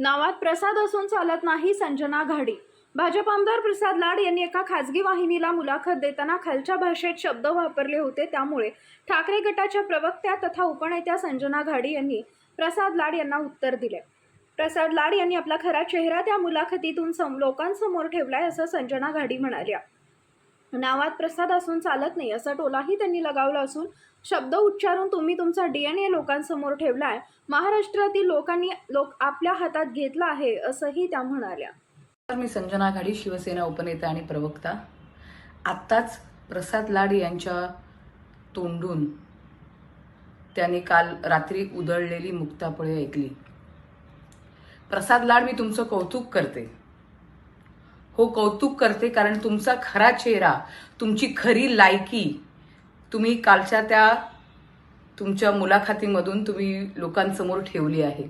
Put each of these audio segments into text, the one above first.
नावात प्रसाद असून चालत नाही संजना घाडी. भाजप आमदार प्रसाद लाड यांनी एका खासगी वाहिनीला मुलाखत देताना खालच्या भाषेत शब्द वापरले होते. त्यामुळे ठाकरे गटाच्या प्रवक्त्या तथा उपनेत्या संजना घाडी यांनी प्रसाद लाड यांना उत्तर दिले. प्रसाद लाड यांनी आपला खरा चेहरा त्या मुलाखतीतून सम लोकांसमोर ठेवलाय असं संजना घाडी म्हणाल्या. नावात प्रसाद असून चालत नाही असा टोलाही त्यांनी लगावला असून शब्द उच्चारून तुम्ही तुमचा डी एन ए लोकांसमोर ठेवलाय. महाराष्ट्रातील लोकांनी लोक आपल्या हातात घेतला आहे असंही त्या म्हणाल्या. तर मी संजना घाडी शिवसेना उपनेता आणि प्रवक्ता. आत्ताच प्रसाद लाड यांच्या तोंडून त्याने काल रात्री उधळलेली मुक्तापळे ऐकली. प्रसाद लाड मी तुमचं कौतुक करते. हो कौतुक करते कारण तुमचा खरा चेहरा तुमची खरी लायकी तुम्ही कालच्या त्या तुमच्या मुलाखतीमधून तुम्ही लोकांसमोर ठेवली आहे.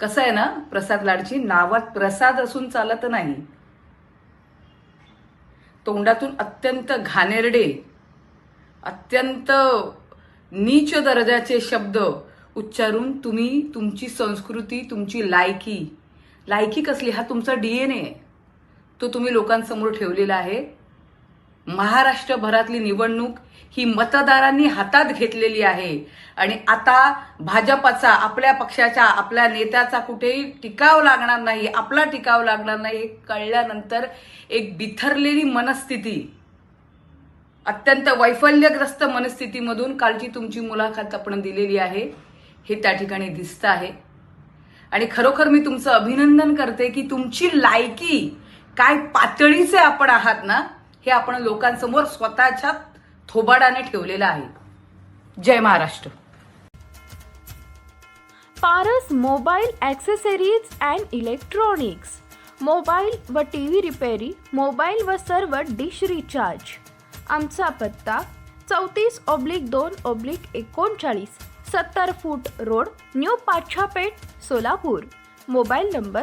कसं आहे ना प्रसाद लाडची नावात प्रसाद असून चालत नाही. तोंडातून अत्यंत घाणेरडे अत्यंत नीच दर्जाचे शब्द उच्चारून तुम्ही तुमची संस्कृती तुमची लायकी लायकी कसली? हा तुमचा डीएनए तो तुम्ही लोकांसमोर ठेवलेला आहे. महाराष्ट्रभरातली निवडणूक ही मतदारांनी हातात घेतलेली आहे. आणि आता भाजपाचा आपल्या पक्षाच्या आपल्या नेत्याचा कुठेही टिकाव लागणार नाही आपला टिकाव लागणार नाही हे कळल्यानंतर एक बिथरलेली मनस्थिती अत्यंत वैफल्यग्रस्त मनस्थितीमधून कालची तुमची मुलाखत आपण दिलेली आहे हे त्या ठिकाणी दिसतं आहे. आणि खरोखर मी तुमचं अभिनंदन करते की तुमची लायकी काय पातळीचे आपण आहात ना हे आपण लोकांसमोर स्वतःच्या थोबाडाने ठेवलेलं आहे. जय Maharashtra. Paras mobile accessories and electronics. Mobile व टी व्ही रिपेरी मोबाईल व सर्व डिश रिचार्ज. आमचा पत्ता चौतीस ऑब्लिक दोन ऑब्लिक एकोणचाळीस सत्तर foot road new Pachhapeth Solapur. Mobile number